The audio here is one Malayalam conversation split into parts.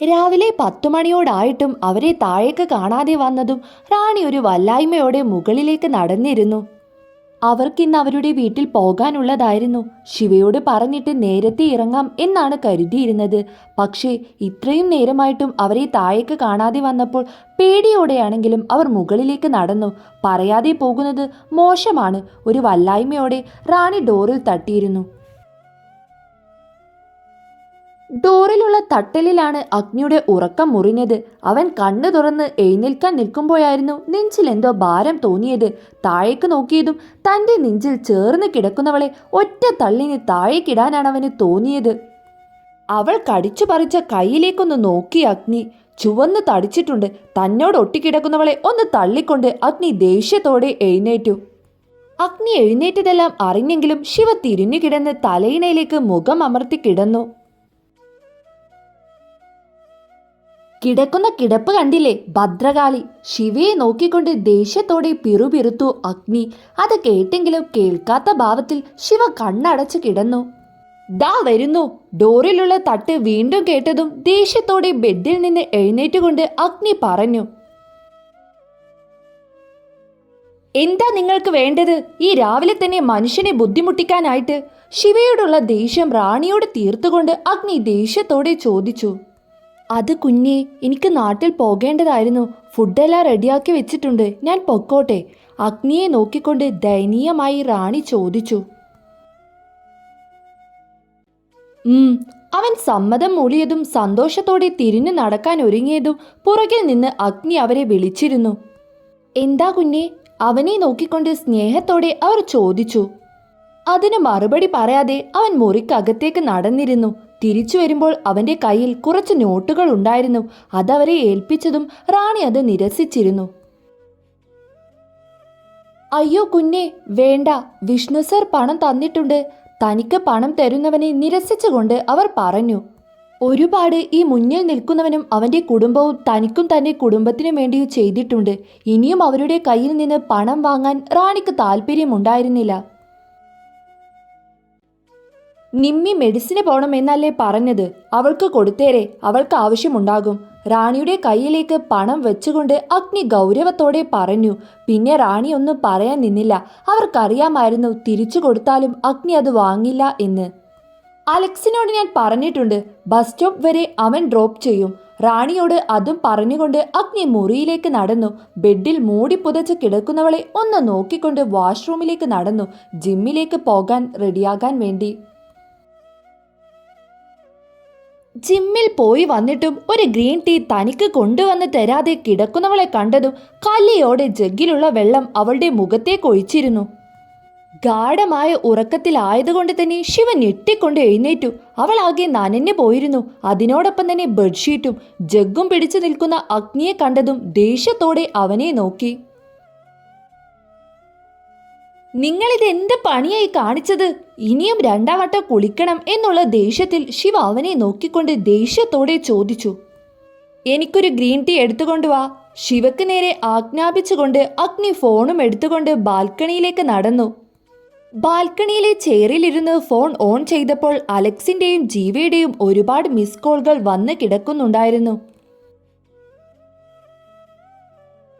രാവിലെ പത്തു മണിയോടായിട്ടും അവരെ താഴേക്ക് കാണാതെ വന്നതും റാണി ഒരു വല്ലായ്മയോടെ മുകളിലേക്ക് നടന്നിരുന്നു. അവർക്കിന്ന് അവരുടെ വീട്ടിൽ പോകാനുള്ളതായിരുന്നു. ശിവയോട് പറഞ്ഞിട്ട് നേരത്തെ ഇറങ്ങാം എന്നാണ് കരുതിയിരുന്നത്. പക്ഷേ ഇത്രയും നേരമായിട്ടും അവരെ താഴേക്ക് കാണാതെ വന്നപ്പോൾ പേടിയോടെയാണെങ്കിലും അവർ മുകളിലേക്ക് നടന്നു. പറയാതെ പോകുന്നത് മോശമാണ്. ഒരു വല്ലായ്മയോടെ റാണി ഡോറിൽ തട്ടിയിരുന്നു. ഡോറിലുള്ള തട്ടലിലാണ് അഗ്നിയുടെ ഉറക്കം മുറിഞ്ഞത്. അവൻ കണ്ണു തുറന്ന് എഴുന്നേൽക്കാൻ നിൽക്കുമ്പോഴായിരുന്നു നെഞ്ചിൽ എന്തോ ഭാരം തോന്നിയത്. താഴേക്ക് നോക്കിയതും തന്റെ നെഞ്ചിൽ ചേർന്ന് കിടക്കുന്നവളെ ഒറ്റ തള്ളിന് താഴേക്കിടാനാണ് അവന് തോന്നിയത്. അവൾ കടിച്ചു പറിച്ച കയ്യിലേക്കൊന്ന് നോക്കി അഗ്നി. ചുവന്ന് തടിച്ചിട്ടുണ്ട്. തന്നോട് ഒട്ടിക്കിടക്കുന്നവളെ ഒന്ന് തള്ളിക്കൊണ്ട് അഗ്നി ദേഷ്യത്തോടെ എഴുന്നേറ്റു. അഗ്നി എഴുന്നേറ്റതെല്ലാം അറിഞ്ഞെങ്കിലും ശിവ തിരിഞ്ഞു കിടന്ന് തലയിണയിലേക്ക് മുഖം അമർത്തി കിടന്നു. കിടക്കുന്ന കിടപ്പ് കണ്ടില്ലേ? ഭദ്രകാളി. ശിവയെ നോക്കിക്കൊണ്ട് ദേഷ്യത്തോടെ പിറുപിറുത്തു അഗ്നി. അത് കേട്ടെങ്കിലും കേൾക്കാത്ത ഭാവത്തിൽ ശിവ കണ്ണടച്ച് കിടന്നു. ദാ വരുന്നു. ഡോറിലുള്ള തട്ട് വീണ്ടും കേട്ടതും ദേഷ്യത്തോടെ ബെഡിൽ നിന്ന് എഴുന്നേറ്റുകൊണ്ട് അഗ്നി പറഞ്ഞു. എന്താ നിങ്ങൾക്ക് വേണ്ടത്? ഈ രാവിലെ തന്നെ മനുഷ്യനെ ബുദ്ധിമുട്ടിക്കാനായിട്ട്? ശിവയോടുള്ള ദേഷ്യം റാണിയോട് തീർത്തുകൊണ്ട് അഗ്നി ദേഷ്യത്തോടെ ചോദിച്ചു. അത് കുഞ്ഞെ എനിക്ക് നാട്ടിൽ പോകേണ്ടതായിരുന്നു. ഫുഡെല്ലാം റെഡിയാക്കി വെച്ചിട്ടുണ്ട്. ഞാൻ പൊക്കോട്ടെ. അഗ്നിയെ നോക്കിക്കൊണ്ട് ദയനീയമായി റാണി ചോദിച്ചു. അവൻ സമ്മതം മൂളിയതും സന്തോഷത്തോടെ തിരിഞ്ഞു നടക്കാൻ ഒരുങ്ങിയതും പുറകിൽ നിന്ന് അഗ്നി അവരെ വിളിച്ചിരുന്നു. എന്താ കുഞ്ഞെ? അവനെ നോക്കിക്കൊണ്ട് സ്നേഹത്തോടെ അവർ ചോദിച്ചു. അതിന് മറുപടി പറയാതെ അവൻ മുറിക്കകത്തേക്ക് നടന്നിരുന്നു. തിരിച്ചു വരുമ്പോൾ അവന്റെ കയ്യിൽ കുറച്ച് നോട്ടുകൾ ഉണ്ടായിരുന്നു. അതവരെ ഏൽപ്പിച്ചതും റാണി അത് നിരസിച്ചിരുന്നു. അയ്യോ കുഞ്ഞെ വേണ്ട. വിഷ്ണു സർ പണം തന്നിട്ടുണ്ട്. തനിക്ക് പണം തരുന്നവനെ നിരസിച്ചുകൊണ്ട് അവർ പറഞ്ഞു. ഒരുപാട് ഈ മുന്നിൽ നിൽക്കുന്നവനും അവന്റെ കുടുംബവും തനിക്കും തന്റെ കുടുംബത്തിനും വേണ്ടിയും ചെയ്തിട്ടുണ്ട്. ഇനിയും അവരുടെ കയ്യിൽ നിന്ന് പണം വാങ്ങാൻ റാണിക്ക് താല്പര്യമുണ്ടായിരുന്നില്ല നിമ്മി മെഡിസിന് പോണമെന്നല്ലേ പറഞ്ഞത്. അവൾക്ക് കൊടുത്തേരെ അവൾക്ക് ആവശ്യമുണ്ടാകും. റാണിയുടെ കയ്യിലേക്ക് പണം വെച്ചുകൊണ്ട് അഗ്നി ഗൗരവത്തോടെ പറഞ്ഞു പിന്നെ റാണി ഒന്നും പറയാൻ നിന്നില്ല. അവർക്കറിയാമായിരുന്നു തിരിച്ചു കൊടുത്താലും അഗ്നി അത് വാങ്ങില്ല എന്ന്. അലക്സിനോട് ഞാൻ പറഞ്ഞിട്ടുണ്ട് ബസ് സ്റ്റോപ്പ് വരെ അവൻ ഡ്രോപ്പ് ചെയ്യും. റാണിയോട് അതും പറഞ്ഞുകൊണ്ട് അഗ്നി മുറിയിലേക്ക് നടന്നു. ബെഡിൽ മൂടി പുതച്ച് കിടക്കുന്നവളെ ഒന്ന് നോക്കിക്കൊണ്ട് വാഷ്റൂമിലേക്ക് നടന്നു. ജിമ്മിലേക്ക് പോകാൻ റെഡിയാകാൻ വേണ്ടി ജിമ്മിൽ പോയി വന്നിട്ടും ഒരു ഗ്രീൻ ടീ തനിക്ക് കൊണ്ടുവന്ന് തരാതെ കിടക്കുന്നവളെ കണ്ടതും കല്ലിയോടെ ജഗ്ഗിലുള്ള വെള്ളം അവളുടെ മുഖത്തേക്ക് ഒഴിച്ചിരുന്നു. ഗാഠമായ ഉറക്കത്തിലായതുകൊണ്ട് തന്നെ ശിവ ഞെട്ടിക്കൊണ്ട് എഴുന്നേറ്റു. അവൾ ആകെ നനഞ്ഞു പോയിരുന്നു. അതിനോടൊപ്പം തന്നെ ബെഡ്ഷീറ്റും ജഗ്ഗും പിടിച്ചു നിൽക്കുന്ന അഗ്നിയെ കണ്ടതും ദേഷ്യത്തോടെ അവനെ നോക്കി. നിങ്ങളിത് എന്ത് പണിയായി കാണിച്ചത്? ഇനിയും രണ്ടാം വട്ടം കുളിക്കണം എന്നുള്ള ദേഷ്യത്തിൽ ശിവ അവനെ നോക്കിക്കൊണ്ട് ദേഷ്യത്തോടെ ചോദിച്ചു. എനിക്കൊരു ഗ്രീൻ ടീ എടുത്തുകൊണ്ട് വാ. ശിവക്ക് നേരെ ആജ്ഞാപിച്ചുകൊണ്ട് അഗ്നി ഫോണും എടുത്തുകൊണ്ട് ബാൽക്കണിയിലേക്ക് നടന്നു. ബാൽക്കണിയിലെ ചെയറിലിരുന്ന് ഫോൺ ഓൺ ചെയ്തപ്പോൾ അലക്സിന്റെയും ജീവയുടെയും ഒരുപാട് മിസ് കോളുകൾ വന്ന് കിടക്കുന്നുണ്ടായിരുന്നു.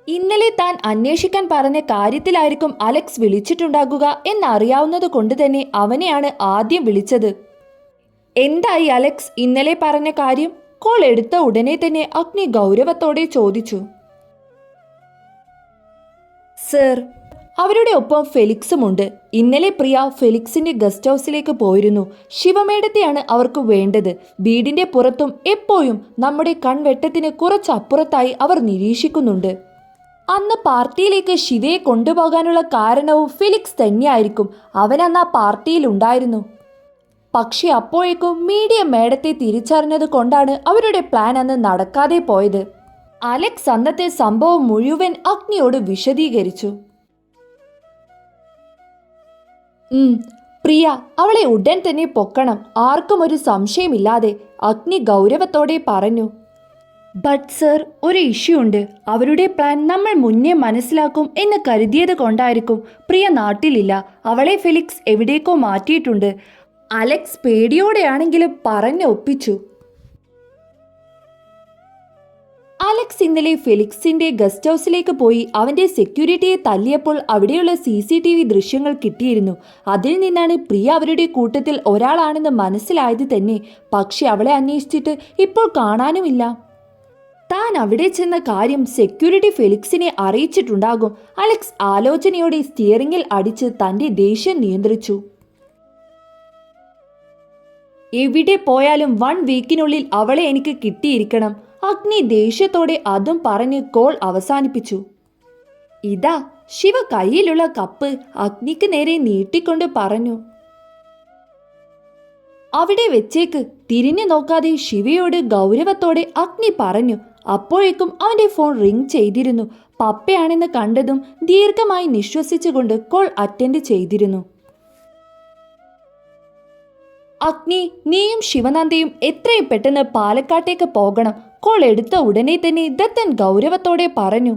ഇന്നലെ താൻ അന്വേഷിക്കാൻ പറഞ്ഞ കാര്യത്തിലായിരിക്കും അലക്സ് വിളിച്ചിട്ടുണ്ടാകുക എന്നറിയാവുന്നത് കൊണ്ട് തന്നെ അവനെയാണ് ആദ്യം വിളിച്ചത്. എന്തായി അലക്സ് ഇന്നലെ പറഞ്ഞ കാര്യം? കോൾ എടുത്ത ഉടനെ തന്നെ അഗ്നി ഗൗരവത്തോടെ ചോദിച്ചു. സർ അവരുടെ ഒപ്പം ഫെലിക്സുമുണ്ട്. ഇന്നലെ പ്രിയ ഫെലിക്സിന്റെ ഗസ്റ്റ് ഹൗസിലേക്ക് പോയിരുന്നു. ശിവമേടത്തെയാണ് അവർക്ക് വേണ്ടത്. വീടിന്റെ പുറത്തും എപ്പോഴും നമ്മുടെ കൺവെട്ടത്തിന് കുറച്ചപ്പുറത്തായി അവർ നിരീക്ഷിക്കുന്നുണ്ട്. അന്ന് പാർട്ടിയിലേക്ക് ശിവയെ കൊണ്ടുപോകാനുള്ള കാരണവും ഫിലിക്സ് തന്നെയായിരിക്കും. അവൻ ആ പാർട്ടിയിൽ ഉണ്ടായിരുന്നു. പക്ഷേ അപ്പോഴേക്കും മീഡിയ മേഡത്തെ തിരിച്ചറിഞ്ഞത് കൊണ്ടാണ് അവരുടെ പ്ലാൻ അന്ന് നടക്കാതെ പോയത്. അലക്സ് അന്നത്തെ സംഭവം മുഴുവൻ അഗ്നിയോട് വിശദീകരിച്ചു. പ്രിയ അവളെ ഉടൻ തന്നെ പൊക്കണം. ആർക്കും ഒരു സംശയമില്ലാതെ അഗ്നി ഗൗരവത്തോടെ പറഞ്ഞു. ബട്ട് സർ ഒരു ഇഷ്യൂ ഉണ്ട്. അവരുടെ പ്ലാൻ നമ്മൾ മുന്നേ മനസ്സിലാക്കും എന്ന് കരുതിയത് കൊണ്ടായിരിക്കും. പ്രിയ നാട്ടിലില്ല. അവളെ ഫെലിക്സ് എവിടേക്കോ മാറ്റിയിട്ടുണ്ട്. അലക്സ് പേടിയോടെയാണെങ്കിലും പറഞ്ഞ് ഒപ്പിച്ചു. അലക്സ് ഇന്നലെ ഫെലിക്സിന്റെ ഗസ്റ്റ് ഹൗസിലേക്ക് പോയി. അവന്റെ സെക്യൂരിറ്റിയെ തല്ലിയപ്പോൾ അവിടെയുള്ള സി സി ടി വി ദൃശ്യങ്ങൾ കിട്ടിയിരുന്നു. അതിൽ നിന്നാണ് പ്രിയ അവരുടെ കൂട്ടത്തിൽ ഒരാളാണെന്ന് മനസ്സിലായത് തന്നെ. പക്ഷെ അവളെ അന്വേഷിച്ചിട്ട് ഇപ്പോൾ കാണാനുമില്ല. താൻ അവിടെ ചെന്ന കാര്യം സെക്യൂരിറ്റി ഫെലിക്സിനെ അറിയിച്ചിട്ടുണ്ടാകും. അലക്സ് ആലോചനയോടെ സ്റ്റിയറിംഗിൽ അടിച്ച് തന്റെ ദേഷ്യം നിയന്ത്രിച്ചു. എവിടെ പോയാലും വൺ വീക്കിനുള്ളിൽ അവളെ എനിക്ക് കിട്ടിയിരിക്കണം. അഗ്നി ദേഷ്യത്തോടെ അതും പറഞ്ഞ് കോൾ അവസാനിപ്പിച്ചു. ഇതാ ശിവ കയ്യിലുള്ള കപ്പ് അഗ്നിക്ക് നേരെ നീട്ടിക്കൊണ്ട് പറഞ്ഞു. അവിടെ വെച്ചേക്ക് തിരിഞ്ഞു നോക്കാതെ ശിവയോട് ഗൗരവത്തോടെ അഗ്നി പറഞ്ഞു അപ്പോഴേക്കും അവന്റെ ഫോൺ റിംഗ് ചെയ്തിരുന്നു. പപ്പയാണെന്ന് കണ്ടതും ദീർഘമായി നിശ്വസിച്ചുകൊണ്ട് കോൾ അറ്റൻഡ് ചെയ്തിരുന്നു. അഗ്നി നീയും ശിവനന്ദയും എത്രയും പെട്ടെന്ന് പാലക്കാട്ടേക്ക് പോകണം. കോൾ എടുത്ത ഉടനെ തന്നെ ദത്തൻ ഗൗരവത്തോടെ പറഞ്ഞു.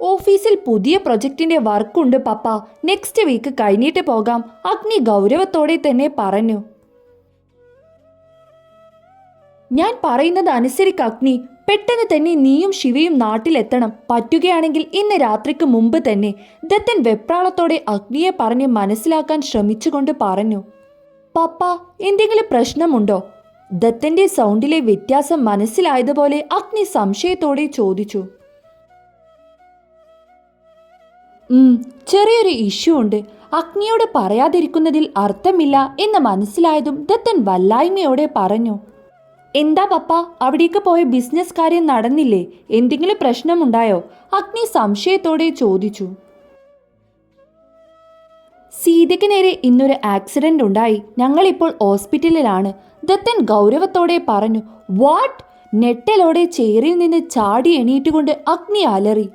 ഓഫീസിൽ പുതിയ പ്രൊജക്ടിന്റെ വർക്കുണ്ട് പപ്പ. നെക്സ്റ്റ് വീക്ക് കഴിഞ്ഞിട്ട് പോകാം. അഗ്നി ഗൗരവത്തോടെ തന്നെ പറഞ്ഞു. ഞാൻ പറയുന്നത് അനുസരിക്ക് അഗ്നി. പെട്ടെന്ന് തന്നെ നീയും ശിവയും നാട്ടിലെത്തണം. പറ്റുകയാണെങ്കിൽ ഇന്ന് രാത്രിക്ക് മുമ്പ് തന്നെ. ദത്തൻ വെപ്രാളത്തോടെ അഗ്നിയെ പറഞ്ഞ് മനസ്സിലാക്കാൻ ശ്രമിച്ചുകൊണ്ട് പറഞ്ഞു. പപ്പ എന്തെങ്കിലും പ്രശ്നമുണ്ടോ? ദത്തന്റെ സൗണ്ടിലെ വ്യത്യാസം മനസ്സിലായതുപോലെ അഗ്നി സംശയത്തോടെ ചോദിച്ചു. ഉം, ചെറിയൊരു ഇഷ്യൂ ഉണ്ട്. അഗ്നിയോട് പറയാതിരിക്കുന്നതിൽ അർത്ഥമില്ല എന്ന് മനസ്സിലായതും ദത്തൻ വല്ലായ്മയോടെ പറഞ്ഞു. എന്താ പപ്പ അവിടേക്ക് പോയ ബിസിനസ് കാര്യം നടന്നില്ലേ? എന്തെങ്കിലും പ്രശ്നമുണ്ടായോ? അഗ്നി സംശയത്തോടെ ചോദിച്ചു. സീതയ്ക്ക് നേരെ ഇന്നൊരു ആക്സിഡന്റ് ഉണ്ടായി. ഞങ്ങളിപ്പോൾ ഹോസ്പിറ്റലിലാണ് ദത്തൻ ഗൗരവത്തോടെ പറഞ്ഞു വാട്ട് നെട്ടലോടെ ചേറിൽ നിന്ന് ചാടി എണീറ്റുകൊണ്ട് അഗ്നി അലറി.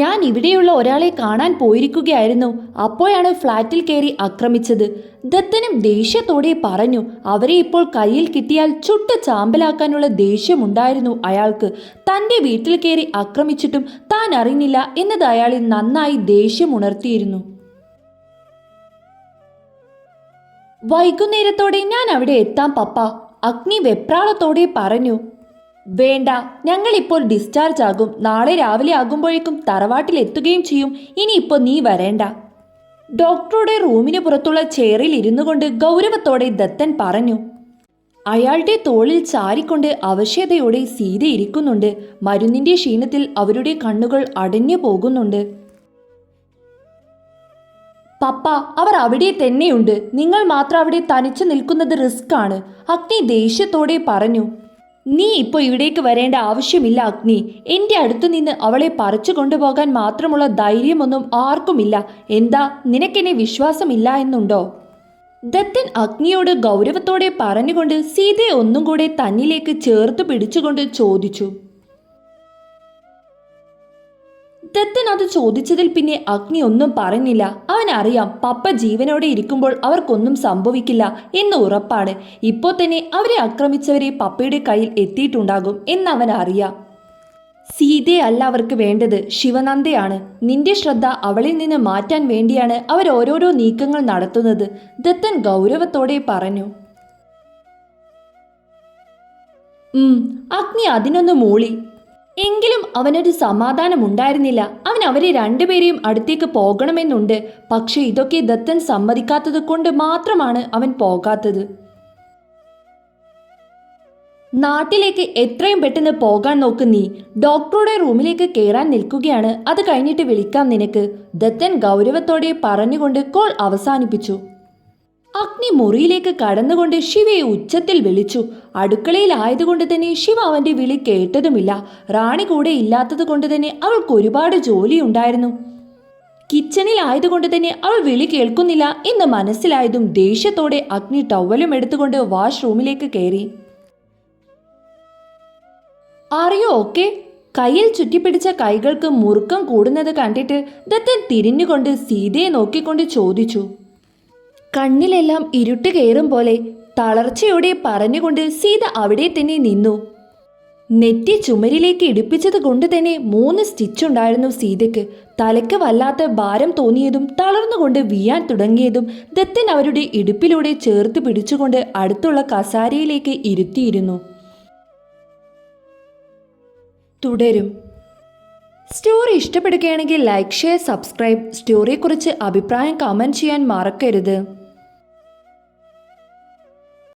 ഞാൻ ഇവിടെയുള്ള ഒരാളെ കാണാൻ പോയിരിക്കുകയായിരുന്നു. അപ്പോഴാണ് ഫ്ലാറ്റിൽ കയറി ആക്രമിച്ചത്. ദത്തനും ദേഷ്യത്തോടെ പറഞ്ഞു അവരെ ഇപ്പോൾ കയ്യിൽ കിട്ടിയാൽ ചുട്ട് ചാമ്പലാക്കാനുള്ള ദേഷ്യമുണ്ടായിരുന്നു അയാൾക്ക്. തന്റെ വീട്ടിൽ കയറി ആക്രമിച്ചിട്ടും താൻ അറിഞ്ഞില്ല എന്നത് അയാളിൽ നന്നായി ദേഷ്യമുണർത്തിയിരുന്നു. വൈകുന്നേരത്തോടെ ഞാൻ അവിടെ എത്താം പപ്പ അഗ്നി വെപ്രാളത്തോടെ പറഞ്ഞു. വേണ്ട ഞങ്ങൾ ഇപ്പോൾ ഡിസ്ചാർജ് ആകും. നാളെ രാവിലെ ആകുമ്പോഴേക്കും തറവാട്ടിൽ എത്തുകയും ചെയ്യും. ഇനിയിപ്പോൾ നീ വരേണ്ട. ഡോക്ടറുടെ റൂമിന് പുറത്തുള്ള ചെയറിൽ ഇരുന്നു കൊണ്ട് ഗൗരവത്തോടെ ദത്തൻ പറഞ്ഞു. അയാളുടെ തോളിൽ ചാരിക്കൊണ്ട് അവശതയോടെ സീത ഇരിക്കുന്നുണ്ട്. മരുന്നിന്റെ ക്ഷീണത്തിൽ അവരുടെ കണ്ണുകൾ അടഞ്ഞു പോകുന്നുണ്ട്. പപ്പ അവർ അവിടെ തന്നെയുണ്ട്. നിങ്ങൾ മാത്രം അവിടെ തനിച്ചു നിൽക്കുന്നത് റിസ്ക് ആണ് അഗ്നി ദേഷ്യത്തോടെ പറഞ്ഞു. നീ ഇപ്പോൾ ഇവിടേക്ക് വരേണ്ട ആവശ്യമില്ല അഗ്നി. എന്റെ അടുത്തു നിന്ന് അവളെ പറിച്ചു കൊണ്ടുപോകാൻ മാത്രമുള്ള ധൈര്യമൊന്നും ആർക്കുമില്ല. എന്താ നിനക്കെന്നെ വിശ്വാസമില്ല എന്നുണ്ടോ? ദത്തൻ അഗ്നിയോട് ഗൗരവത്തോടെ പറഞ്ഞുകൊണ്ട് സീതയെ ഒന്നും കൂടെ തന്നിലേക്ക് ചേർത്ത് പിടിച്ചുകൊണ്ട് ചോദിച്ചു. ദത്തൻ അത് ചോദിച്ചതിൽ പിന്നെ അഗ്നി ഒന്നും പറഞ്ഞില്ല അവൻ അറിയാം പപ്പ ജീവനോടെ ഇരിക്കുമ്പോൾ അവർക്കൊന്നും സംഭവിക്കില്ല എന്ന് ഉറപ്പാണ്. ഇപ്പോൾ തന്നെ അവരെ ആക്രമിച്ചവരെ പപ്പയുടെ കയ്യിൽ എത്തിയിട്ടുണ്ടാകും എന്നവൻ അറിയാം. സീതയെ അല്ല അവർക്ക് വേണ്ടത്. ശിവനന്ദയാണ്. നിന്റെ ശ്രദ്ധ അവളിൽ നിന്ന് മാറ്റാൻ വേണ്ടിയാണ് അവർ ഓരോരോ നീക്കങ്ങൾ നടത്തുന്നത്. ദത്തൻ ഗൗരവത്തോടെ പറഞ്ഞു. ഉം അഗ്നി അതിനൊന്ന് മൂളി. എങ്കിലും അവനൊരു സമാധാനമുണ്ടായിരുന്നില്ല. അവൻ അവരെ രണ്ടുപേരെയും അടുത്തേക്ക് പോകണമെന്നുണ്ട്. പക്ഷെ ഇതൊക്കെ ദത്തൻ സമ്മതിക്കാത്തത് കൊണ്ട് മാത്രമാണ് അവൻ പോകാത്തത്. നാട്ടിലേക്ക് എത്രയും പെട്ടെന്ന് പോകാൻ നോക്ക് നീ. ഡോക്ടറുടെ റൂമിലേക്ക് കയറാൻ നിൽക്കുകയാണ്. അത് കഴിഞ്ഞിട്ട് വിളിക്കാം നിനക്ക്. ദത്തൻ ഗൗരവത്തോടെ പറഞ്ഞുകൊണ്ട് കോൾ അവസാനിപ്പിച്ചു. അഗ്നി മുറിയിലേക്ക് കടന്നുകൊണ്ട് ശിവയെ ഉച്ചത്തിൽ വിളിച്ചു. അടുക്കളയിൽ അടുക്കളയിലായതുകൊണ്ട് തന്നെ ശിവ അവന്റെ വിളി കേട്ടതുമില്ല. റാണി കൂടെ ഇല്ലാത്തത് കൊണ്ട് തന്നെ അവൾക്ക് ഒരുപാട് ജോലിയുണ്ടായിരുന്നു. കിച്ചണിൽ ആയതുകൊണ്ട് തന്നെ അവൾ വിളി കേൾക്കുന്നില്ല എന്ന് മനസ്സിലായതും ദേഷ്യത്തോടെ അഗ്നി ടവലും എടുത്തുകൊണ്ട് വാഷ്റൂമിലേക്ക് കയറി. അറിയോ ഓക്കെ കയ്യിൽ ചുറ്റിപ്പിടിച്ച കൈകൾക്ക് മുറുക്കം കൂടുന്നത് കണ്ടിട്ട് ദത്തൻ തിരിഞ്ഞുകൊണ്ട് സീതയെ നോക്കിക്കൊണ്ട് ചോദിച്ചു. കണ്ണിലെല്ലാം ഇരുട്ട് കയറും പോലെ തളർച്ചയോടെ പറഞ്ഞുകൊണ്ട് സീത അവിടെ തന്നെ നിന്നു. നെറ്റി ചുമരിലേക്ക് ഇടിപ്പിച്ചത് കൊണ്ട് തന്നെ മൂന്ന് സ്റ്റിച്ചുണ്ടായിരുന്നു സീതയ്ക്ക്. തലയ്ക്ക് വല്ലാത്ത ഭാരം തോന്നിയതും തളർന്നുകൊണ്ട് വീയാൻ തുടങ്ങിയതും ദത്തൻ അവരുടെ ഇടുപ്പിലൂടെ ചേർത്ത് പിടിച്ചുകൊണ്ട് അടുത്തുള്ള കസാരയിലേക്ക് ഇരുത്തിയിരുന്നു. തുടരും. സ്റ്റോറി ഇഷ്ടപ്പെടുകയാണെങ്കിൽ ലൈക്ക് ഷെയർ സബ്സ്ക്രൈബ്. സ്റ്റോറിയെക്കുറിച്ച് അഭിപ്രായം കമന്റ് ചെയ്യാൻ മറക്കരുത്.